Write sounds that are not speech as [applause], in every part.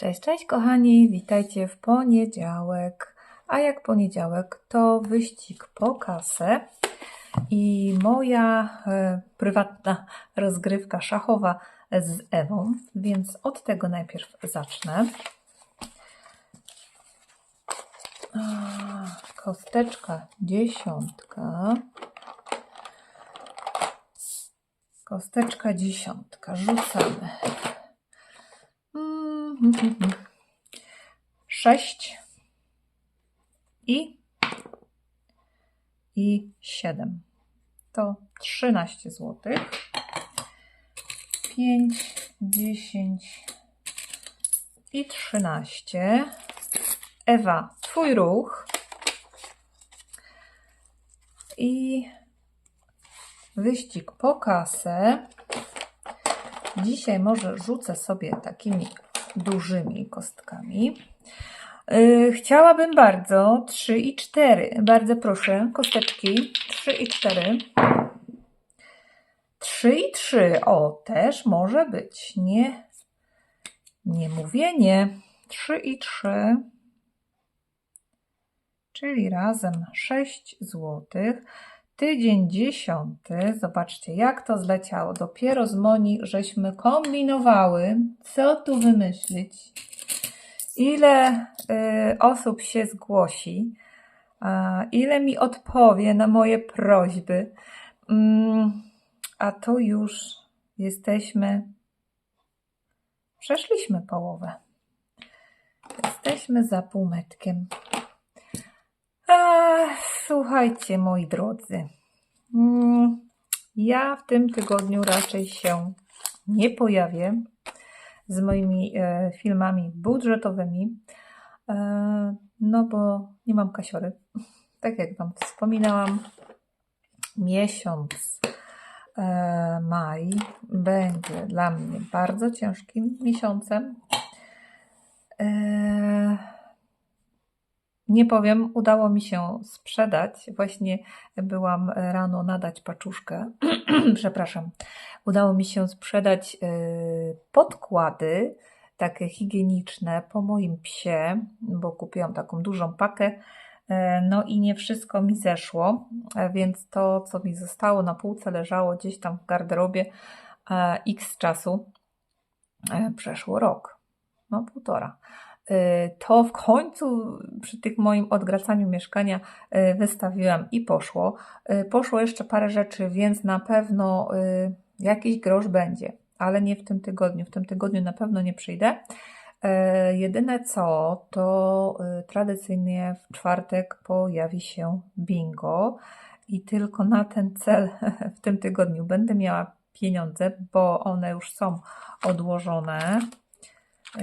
Cześć, cześć kochani, witajcie w poniedziałek. A jak poniedziałek to wyścig po kasę i moja e, prywatna rozgrywka szachowa z Ewą, więc od tego najpierw zacznę. Kosteczka dziesiątka. Kosteczka dziesiątka. Rzucamy. Mm, mm, mm, mm. Sześć i i siedem. To trzynaście złotych. Pięć, dziesięć i trzynaście. Ewa, twój ruch. I wyścig po kasę. Dzisiaj może rzucę sobie takimi dużymi kostkami. Yy, chciałabym bardzo 3 i 4. Bardzo proszę, kosteczki 3 i 4. 3 i 3. O, też może być. Nie, nie mówię nie. 3 i 3. Czyli razem 6 złotych. Tydzień dziesiąty, zobaczcie jak to zleciało. Dopiero z Moni żeśmy kombinowały, co tu wymyślić, ile y, osób się zgłosi, a, ile mi odpowie na moje prośby. Mm, a tu już jesteśmy, przeszliśmy połowę. Jesteśmy za półmetkiem. Słuchajcie, moi drodzy. Mm, Ja w tym tygodniu raczej się nie pojawię z moimi e, filmami budżetowymi, e, no bo nie mam kasiory. Tak jak Wam wspominałam, miesiąc e, maj będzie dla mnie bardzo ciężkim miesiącem. Nie powiem, udało mi się sprzedać. Właśnie byłam rano nadać paczuszkę. [clears throat] Przepraszam. Udało mi się sprzedać y, podkłady takie higieniczne po moim psie, bo kupiłam taką dużą pakę. E, No i nie wszystko mi zeszło, e, więc to, co mi zostało na półce, leżało gdzieś tam w garderobie e, x czasu. Przeszło rok, no półtora to w końcu przy tych moim odgracaniu mieszkania y, wystawiłam i poszło. Y, Poszło jeszcze parę rzeczy, więc na pewno y, jakiś grosz będzie, ale nie w tym tygodniu. W tym tygodniu na pewno nie przyjdę. Jedyne co, to y, tradycyjnie w czwartek pojawi się bingo i tylko na ten cel [laughs] w tym tygodniu będę miała pieniądze, bo one już są odłożone. Yy,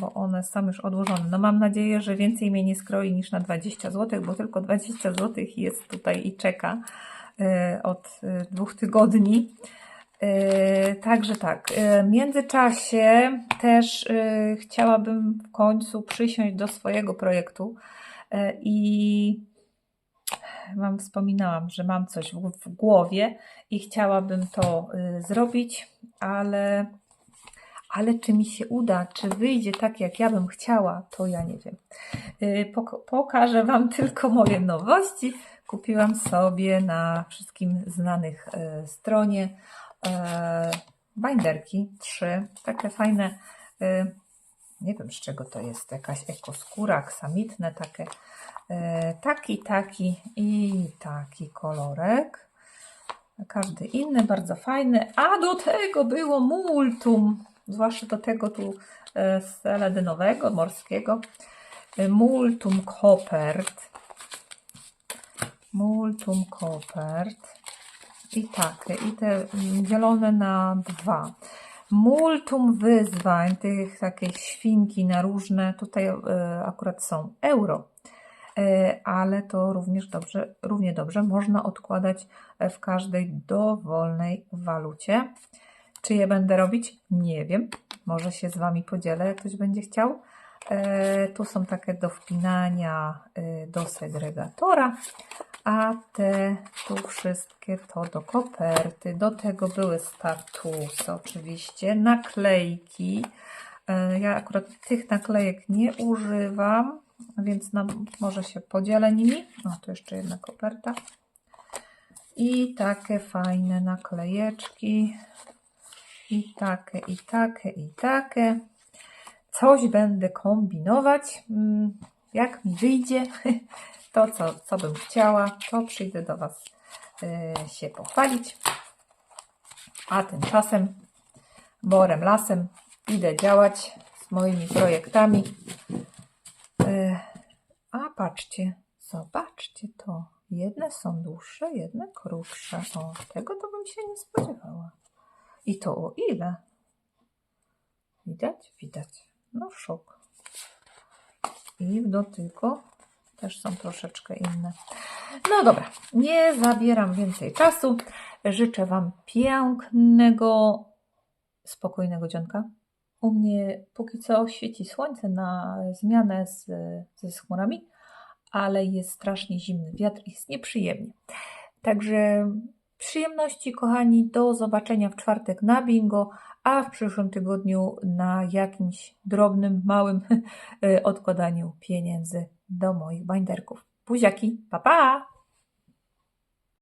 bo one są już odłożone. No mam nadzieję, że więcej mnie nie skroi niż na 20 zł, bo tylko 20 zł jest tutaj i czeka yy, od yy, dwóch tygodni. Także tak, w międzyczasie też chciałabym w końcu przysiąść do swojego projektu i Wam wspominałam, że mam coś w, głowie i chciałabym to zrobić, ale ale czy mi się uda, czy wyjdzie tak, jak ja bym chciała, to ja nie wiem. Pok- pokażę Wam [laughs] tylko moje nowości. Kupiłam sobie na wszystkim znanych yy, stronie yy, binderki, trzy, takie fajne, nie wiem z czego to jest, jakaś ekoskóra, aksamitne, takie, taki, taki i taki kolorek. Każdy inny, bardzo fajny, a do tego było multum, zwłaszcza do tego tu e, seledynowego, morskiego, e, multum kopert, multum kopert i takie, i te dzielone na dwa. Multum wyzwań, tych takie świnki na różne, tutaj e, akurat są euro, E, ale to również dobrze, równie dobrze można odkładać e, w każdej dowolnej walucie. Czy je będę robić? Nie wiem. Może się z Wami podzielę, jak ktoś będzie chciał. E, tu są takie do wpinania e, do segregatora, a te tu wszystkie to do koperty. Do tego były statusy oczywiście, naklejki, E, Ja akurat tych naklejek nie używam, więc nam, może się podzielę nimi. O, tu jeszcze jedna koperta. I takie fajne naklejeczki. I takie, i takie, i takie. Coś będę kombinować. Mm, Jak mi wyjdzie, [laughs] to co, co bym chciała, to przyjdę do Was y, się pochwalić. A tymczasem borem lasem idę działać z moimi projektami. Y, A patrzcie, zobaczcie to. Jedne są dłuższe, jedne krótsze. O, tego to bym się nie spodziewała. I to o ile? Widać? Widać. No szok. I w dotyku też są troszeczkę inne. No dobra, nie zabieram więcej czasu. Życzę Wam pięknego, spokojnego dzionka. U mnie póki co świeci słońce na zmianę z, ze z chmurami, ale jest strasznie zimny wiatr i jest nieprzyjemnie. Także przyjemności, kochani, do zobaczenia w czwartek na bingo, a w przyszłym tygodniu na jakimś drobnym, małym [laughs] odkładaniu pieniędzy do moich binderków. Buziaki, pa pa!